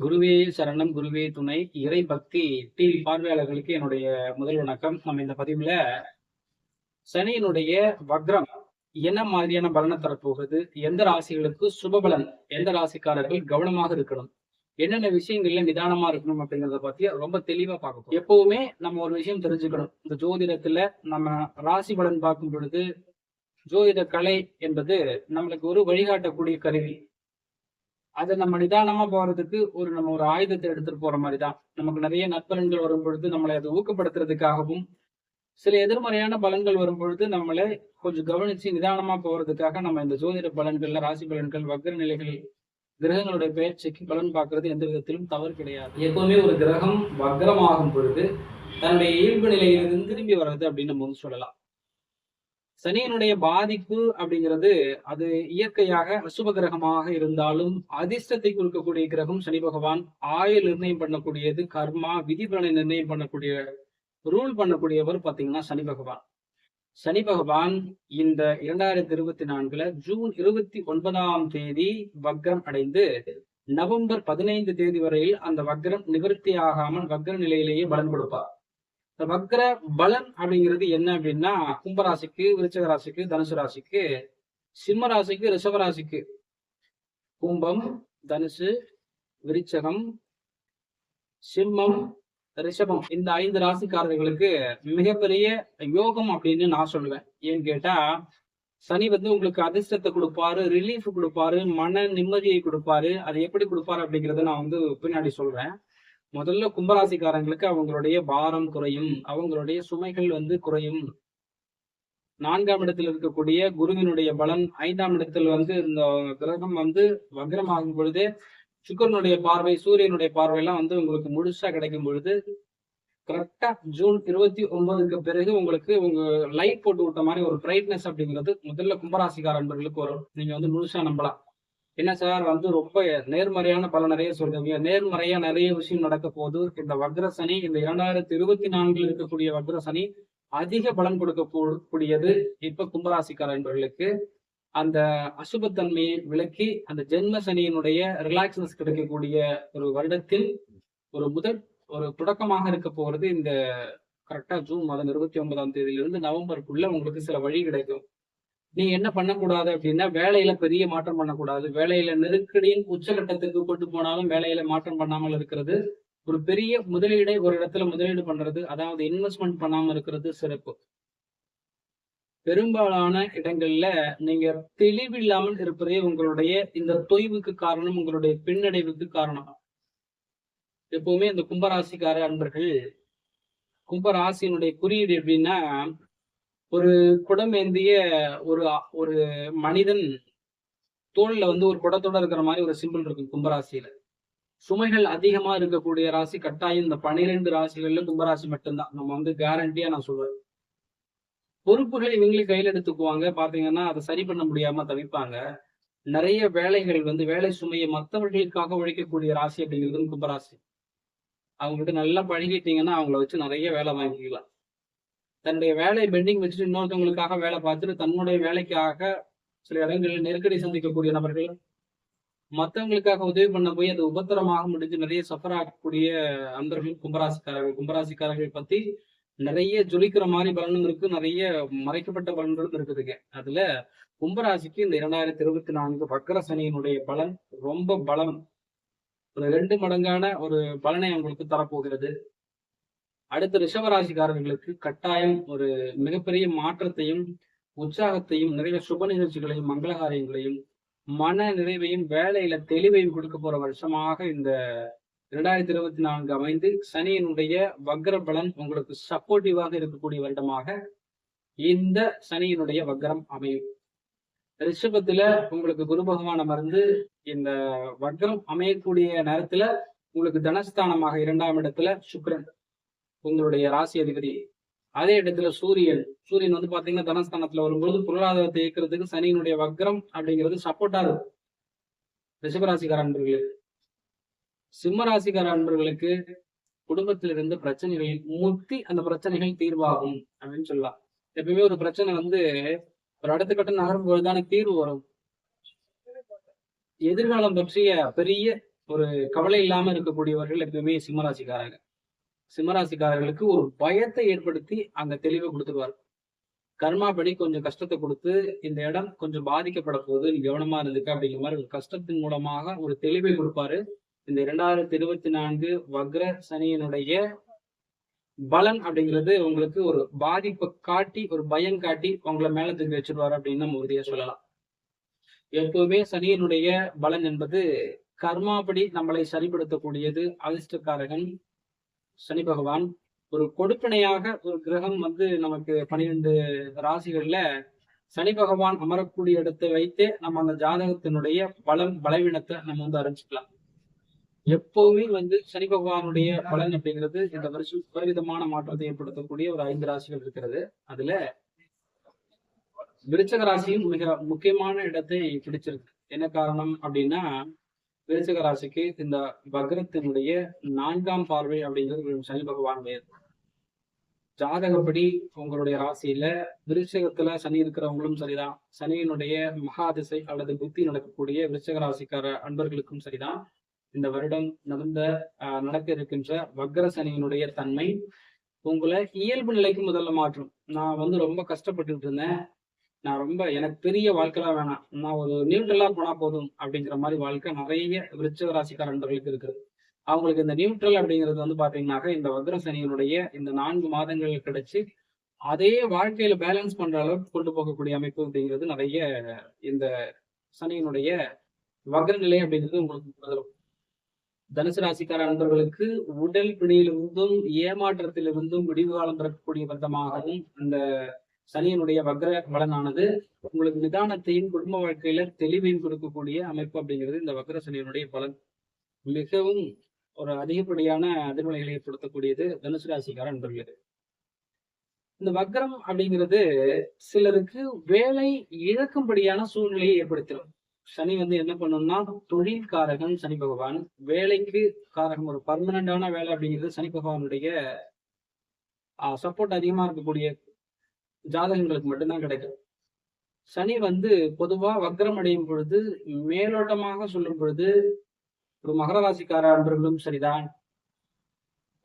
குருவே சரணம் குருவே துணை. இறை பக்தி டிவி பார்வையாளர்களுக்கு என்னுடைய முதல் வணக்கம். நம்ம இந்த பதிவுல சனியினுடைய வக்ரம் என்ன மாதிரியான பலனை தரப்போகுது? எந்த ராசிகளுக்கு சுபபலன் எந்த ராசிக்காரர்கள் கவனமாக இருக்கணும்? என்னென்ன விஷயங்கள்ல நிதானமா இருக்கணும் அப்படிங்கறத பத்தி ரொம்ப தெளிவா பார்க்கணும் எப்பவுமே நம்ம ஒரு விஷயம் தெரிஞ்சுக்கணும். இந்த ஜோதிடத்துல நம்ம ராசி பலன் பார்க்கும் பொழுது ஜோதிட கலை என்பது நம்மளுக்கு ஒரு வழிகாட்டக்கூடிய கருவி. அதை நம்ம நிதானமா போறதுக்கு ஒரு நம்ம ஒரு ஆயுதத்தை எடுத்துட்டு போற மாதிரி தான் நமக்கு நிறைய நற்பலன்கள் வரும் பொழுது நம்மளை அதை ஊக்கப்படுத்துறதுக்காகவும் சில எதிர்மறையான பலன்கள் வரும் பொழுது நம்மளை கொஞ்சம் கவனிச்சு நிதானமா போறதுக்காக நம்ம இந்த ஜோதிட பலன்கள்ல ராசி பலன்கள் வக்ர நிலைகள் கிரகங்களுடைய பயிற்சிக்கு பலன் பார்க்கறது எந்த விதத்திலும் தவறு கிடையாது. எப்பவுமே ஒரு கிரகம் வக்ரமாகும் பொழுது தன்னுடைய இயல்பு நிலையிலிருந்து திரும்பி வர்றது அப்படின்னு நம்ம வந்து சொல்லலாம். சனியினுடைய பாதிப்பு அப்படிங்கிறது அது இயற்கையாக அசுப கிரகமாக இருந்தாலும் அதிர்ஷ்டத்தை கொடுக்கக்கூடிய கிரகம் சனி பகவான் ஆயுள் நிர்ணயம் பண்ணக்கூடியது கர்மா விதி பலனை நிர்ணயம் பண்ணக்கூடிய ரூல் பண்ணக்கூடியவர் பாத்தீங்கன்னா சனி பகவான். சனி பகவான் இந்த இரண்டாயிரத்தி இருபத்தி நான்குல ஜூன் இருபத்தி ஒன்பதாம் தேதி வக்ரம் அடைந்து நவம்பர் பதினைந்து தேதி வரையில் அந்த வக்ரம் நிவர்த்தி ஆகாமல் வக்ர நிலையிலேயே பலன் கொடுப்பார். வக்ர பலன் அப்படிங்கிறது என்ன அப்படின்னா கும்பராசிக்கு விருச்சக ராசிக்கு தனுசு ராசிக்கு சிம்ம ராசிக்கு ரிஷப ராசிக்கு. கும்பம் தனுசு விருச்சகம் சிம்மம் ரிஷபம். இந்த ஐந்து ராசிக்காரர்களுக்கு மிகப்பெரிய யோகம் அப்படின்னு நான் சொல்லுவேன். ஏன்னு கேட்டா சனி வந்து உங்களுக்கு அதிர்ஷ்டத்தை கொடுப்பாரு ரிலீஃப் கொடுப்பாரு மன நிம்மதியை கொடுப்பாரு. அதை எப்படி கொடுப்பாரு அப்படிங்கறத நான் வந்து பின்னாடி சொல்றேன். முதல்ல கும்பராசிக்காரங்களுக்கு அவங்களுடைய பாரம் குறையும். அவங்களுடைய சுமைகள் வந்து குறையும். நான்காம் இடத்தில் இருக்கக்கூடிய குருவினுடைய பலன் ஐந்தாம் இடத்தில் வந்து இந்த கிரகம் வந்து வக்ரமாகும் பொழுது சுக்கரனுடைய பார்வை சூரியனுடைய பார்வை எல்லாம் வந்து உங்களுக்கு முழுசா கிடைக்கும் பொழுது கரெக்டா ஜூன் இருபத்தி ஒன்பதுக்கு பிறகு உங்களுக்கு உங்க லைட் போட்டு விட்ட மாதிரி ஒரு பிரைட்னஸ் அப்படிங்கிறது முதல்ல கும்பராசிக்கார அன்பர்களுக்கு வரும். நீங்க வந்து முழுசா நம்பலாம். என்ன சார் வந்து ரொம்ப நேர்மறையான பல நிறைய சொல்றீங்க. நேர்மறையா நிறைய விஷயம் நடக்க போது இந்த வக்ர சனி இந்த இரண்டாயிரத்தி இருபத்தி நான்கில் இருக்கக்கூடிய வக்ர சனி அதிக பலன் கொடுக்க கூடியது இப்ப கும்பராசிக்கார என்பவர்களுக்கு அந்த அசுபத்தன்மையை விளக்கி அந்த ஜென்ம சனியினுடைய ரிலாக்ஸ்னஸ் கிடைக்கக்கூடிய ஒரு வருடத்தில் ஒரு முதல் ஒரு தொடக்கமாக இருக்க போறது இந்த கரெக்டா ஜூன் மாதம் இருபத்தி ஒன்பதாம் தேதியிலிருந்து நவம்பருக்குள்ள உங்களுக்கு சில வழி கிடைக்கும். நீ என்ன பண்ணக்கூடாது அப்படின்னா வேலையில பெரிய மாற்றம் பண்ணக்கூடாது. வேலையில நெருக்கடியின் உச்சகட்டத்துக்கு கொண்டு போனாலும் வேலையில மாற்றம் பண்ணாமல் இருக்கிறது ஒரு பெரிய முதலீடை ஒரு இடத்துல முதலீடு பண்றது அதாவது இன்வெஸ்ட்மெண்ட் பண்ணாமல் இருக்கிறது சிறப்பு. பெரும்பாலான இடங்கள்ல நீங்க தெளிவில்லாமல் இருப்பதே உங்களுடைய இந்த தொய்வுக்கு காரணம் உங்களுடைய பின்னடைவுக்கு காரணம். எப்பவுமே இந்த கும்பராசிக்கார அன்பர்கள் கும்பராசியினுடைய குறியீடு எப்படின்னா ஒரு குடம் ஏந்திய ஒரு ஒரு மனிதன் தோல்ல வந்து ஒரு குடத்தோட இருக்கிற மாதிரி ஒரு சிம்பிள் இருக்கும் கும்பராசியில. சுமைகள் அதிகமா இருக்கக்கூடிய ராசி கட்டாயம் இந்த பனிரெண்டு ராசிகள்ல கும்பராசி மட்டும்தான். நம்ம வந்து கேரண்டியா நான் சொல்றேன். பொறுப்புகளை இவங்களே கையில் எடுத்துக்குவாங்க. பாத்தீங்கன்னா அதை சரி பண்ண முடியாம தவிப்பாங்க. நிறைய வேலைகள் வந்து வேலை சுமையை மற்றவர்களுக்காக உழைக்கக்கூடிய ராசி அப்படிங்கிறது கும்பராசி. அவங்கள்ட்ட நல்லா பழகிட்டீங்கன்னா அவங்கள வச்சு நிறைய வேலை வாங்கிக்கலாம். தன்னுடைய வேலையை பெண்டிங் வச்சுட்டு இன்னொருத்தவங்களுக்காக வேலை பார்த்துட்டு தன்னுடைய வேலைக்காக சில இடங்களில் நெருக்கடி சந்திக்கக்கூடிய நபர்கள் மற்றவங்களுக்காக உதவி பண்ண போய் அது உபத்திரமாக முடிஞ்சு நிறைய சஃபர் ஆகக்கூடிய அந்தர்கள் கும்பராசிக்காரர்கள் கும்பராசிக்காரர்கள் பத்தி நிறைய ஜொலிக்கிற மாதிரி பலனும் இருக்கு. நிறைய மறைக்கப்பட்ட பலன்களும் இருக்குதுங்க. அதுல கும்பராசிக்கு இந்த இரண்டாயிரத்தி இருபத்தி நான்கு வக்கர சனியினுடைய பலன் ரொம்ப பலம். ஒரு ரெண்டு மடங்கான ஒரு பலனை உங்களுக்கு தரப்போகிறது. அடுத்த ரிஷபராசிக்காரர்களுக்கு கட்டாயம் ஒரு மிகப்பெரிய மாற்றத்தையும் உற்சாகத்தையும் நிறைய சுப நிகழ்ச்சிகளையும் மங்களகாரியங்களையும் மன நிறைவையும் வேலையில தெளிவையும் கொடுக்க போற வருஷமாக இந்த இரண்டாயிரத்தி இருபத்தி நான்கு அமைந்து சனியினுடைய வக்ர பலன் உங்களுக்கு சப்போர்ட்டிவாக இருக்கக்கூடிய வருடமாக இந்த சனியினுடைய வக்ரம் அமையும். ரிஷபத்துல உங்களுக்கு குரு பகவான் அமர்ந்து இந்த வக்ரம் அமையக்கூடிய நேரத்துல உங்களுக்கு தனஸ்தானமாக இரண்டாம் இடத்துல சுக்ரன் உங்களுடைய ராசி அதிபதி. அதே இடத்துல சூரியன். சூரியன் வந்து பாத்தீங்கன்னா தனஸ்தானத்துல வரும்பொழுது பொருளாதாரத்தை இயக்கிறதுக்கு சனியினுடைய வக்ரம் அப்படிங்கிறது சப்போர்ட்டா இருக்கும். ரிஷபராசிக்கார அன்பர்களுக்கு சிம்மராசிக்கார அன்பர்களுக்கு குடும்பத்தில் இருந்த பிரச்சனைகள் முத்தி அந்த பிரச்சனைகள் தீர்வாகும் அப்படின்னு சொல்லலாம். எப்பயுமே ஒரு பிரச்சனை வந்து ஒரு அடுத்த கட்ட நகரும் தீர்வு வரும். எதிர்காலம் பற்றிய பெரிய ஒரு கவலை இல்லாம இருக்கக்கூடியவர்கள் எப்பவுமே சிம்மராசிக்காரங்க. சிம்மராசிக்காரர்களுக்கு ஒரு பயத்தை ஏற்படுத்தி அங்க தெளிவை கொடுத்துருவார். கர்மாபடி கொஞ்சம் கஷ்டத்தை கொடுத்து இந்த இடம் கொஞ்சம் பாதிக்கப்பட போகுது கவனமா இருந்துக்க அப்படிங்கிற மாதிரி ஒரு கஷ்டத்தின் மூலமாக ஒரு தெளிவை கொடுப்பாரு. இந்த இரண்டாயிரத்தி இருபத்தி நான்கு வக்ர சனியினுடைய பலன் அப்படிங்கிறது உங்களுக்கு ஒரு பாதிப்பை காட்டி ஒரு பயம் காட்டி உங்களை மேல தூக்கி வச்சிருவாரு அப்படின்னு நம்ம உறுதியா சொல்லலாம். எப்பவுமே சனியினுடைய பலன் என்பது கர்மாபடி நம்மளை சரிப்படுத்தக்கூடியது அதிர்ஷ்டக்காரகன் சனி பகவான் ஒரு கொடுப்பினையாக ஒரு கிரகம் வந்து நமக்கு பனிரெண்டு ராசிகள்ல சனி பகவான் அமரக்கூடிய இடத்தை வைத்தே நம்ம அந்த ஜாதகத்தினுடைய பலம் பலவீனத்தை நம்ம வந்து அறிஞ்சுக்கலாம். எப்பவுமே வந்து சனி பகவானுடைய பலன் அப்படிங்கிறது இந்த வருஷம் பலவிதமான மாற்றத்தை ஏற்படுத்தக்கூடிய ஒரு ஐந்து ராசிகள் இருக்கிறது. அதுல விருச்சக ராசியும் மிக முக்கியமான இடத்தை பிடிச்சிருக்கு. என்ன காரணம் அப்படின்னா விருச்சிக ராசிக்கு இந்த வக்ரத்தினுடைய நான்காம் பார்வை அப்படிங்கிறது சனி பகவானுடைய. ஜாதகப்படி உங்களுடைய ராசியில விருச்சகத்துல சனி இருக்கிறவங்களும் சரிதான். சனியினுடைய மகாதிசை அல்லது புத்தி நடக்கக்கூடிய விருச்சக ராசிக்கார அன்பர்களுக்கும் சரிதான். இந்த வருடம் நடந்த நடக்க இருக்கின்ற வக்ர சனியினுடைய தன்மை உங்களை இயல்பு நிலைக்கு முதல்ல மாற்றும். நான் வந்து ரொம்ப கஷ்டப்பட்டுட்டு இருந்தேன். நான் ரொம்ப எனக்கு பெரிய வாழ்க்கைலாம் வேணாம். நான் ஒரு நியூட்ரலா போனா போதும் அப்படிங்கிற மாதிரி வாழ்க்கை நிறைய விருச்சக ராசிக்கார நண்பர்களுக்கு இருக்குது. அவங்களுக்கு இந்த நியூட்ரல் அப்படிங்கிறது வந்து பாத்தீங்கன்னாக்க இந்த வக்ர சனியினுடைய இந்த நான்கு மாதங்கள் கிடைச்சு அதே வாழ்க்கையில பேலன்ஸ் பண்ற அளவுக்கு கொண்டு போகக்கூடிய அமைப்பு அப்படிங்கிறது நிறைய இந்த சனியினுடைய வக்ர நிலை அப்படிங்கிறது உங்களுக்கு தனுசு ராசிக்கார நண்பர்களுக்கு உடல் பிடியிலிருந்தும் ஏமாற்றத்திலிருந்தும் விடிவு காலம் பிறக்கக்கூடிய விதமாகவும் இந்த சனியனுடைய வக்ர பலனானது உங்களுக்கு நிதானத்தையும் குடும்ப வாழ்க்கையில தெளிவையும் கொடுக்கக்கூடிய அமைப்பு அப்படிங்கிறது இந்த வக்ர சனியனுடைய பலன். மிகவும் ஒரு அதிகப்படியான அதிர்வலைகளை ஏற்படுத்தக்கூடியது தனுசு ராசிக்கார நண்பர்களுக்கு இந்த வக்ரம் அப்படிங்கிறது சிலருக்கு வேலை இழக்கும்படியான சூழ்நிலையை ஏற்படுத்திடும் சனி வந்து என்ன பண்ணும்னா தொழில் காரகன் சனி பகவான். வேலைக்கு காரகம் ஒரு பர்மனண்டான வேலை அப்படிங்கிறது சனி பகவானுடைய சப்போர்ட் அதிகமா இருக்கக்கூடிய ஜாதகங்களுக்கு மட்டும்தான் கிடைக்கும். சனி வந்து பொதுவா வக்ரம் அடையும் பொழுது மேலோட்டமாக சொல்லும் பொழுது ஒரு மகர ராசிக்கார அன்பர்களும் சரிதான்.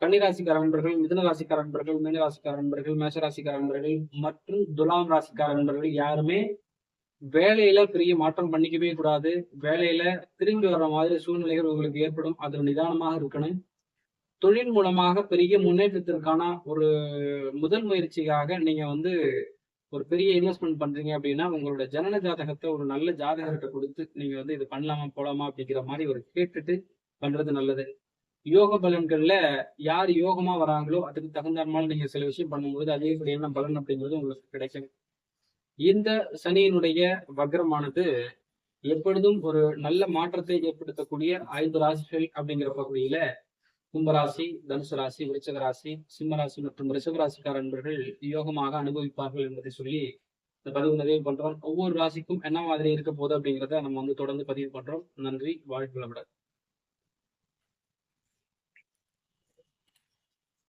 கன்னிராசிக்கார அன்பர்கள் மிதன ராசிக்கார அன்பர்கள் மீனராசிக்கார அன்பர்கள் மேசராசிக்கார அன்பர்கள் மற்றும் துலாம் ராசிக்கார அன்பர்கள் யாருமே வேலையில பெரிய மாற்றம் பண்ணிக்கவே கூடாது. வேலையில திரும்பி வர்ற மாதிரி சூழ்நிலைகள் உங்களுக்கு ஏற்படும். அதில் நிதானமாக இருக்கணும். தொழில் மூலமாக பெரிய முன்னேற்றத்திற்கான ஒரு முதல் முயற்சிக்காக நீங்க வந்து ஒரு பெரிய இன்வெஸ்ட்மெண்ட் பண்றீங்க அப்படின்னா உங்களோட ஜனன ஜாதகத்தை ஒரு நல்ல ஜாதகத்தை கொடுத்து நீங்க வந்து இது பண்ணலாமா போலாமா அப்படிங்கிற மாதிரி ஒரு கேட்டுட்டு பண்றது நல்லது. யோக பலன்கள்ல யார் யோகமா வராங்களோ அதுக்கு தகுந்த மாதிரி நீங்க சில விஷயம் பண்ணும்போது அதிகப்படியான பலன் அப்படிங்கிறது உங்களுக்கு கிடைக்கும். இந்த சனியினுடைய வக்ரமானது எப்பொழுதும் ஒரு நல்ல மாற்றத்தை ஏற்படுத்தக்கூடிய ஐந்து ராசிகள் அப்படிங்கிற பகுதியில கும்பராசி தனுசு ராசி விருச்சக ராசி சிம்ம ராசி மற்றும் ரிஷபராசிக்கார நண்பர்கள் யோகமாக அனுபவிப்பார்கள் என்பதை சொல்லி இந்த பதிவு நிறைவு பண்றோம். ஒவ்வொரு ராசிக்கும் என்ன மாதிரி இருக்க போகுது அப்படிங்கிறத நம்ம வந்து தொடர்ந்து பதிவு பண்றோம். நன்றி வாழ்க்கை வளமுடன்.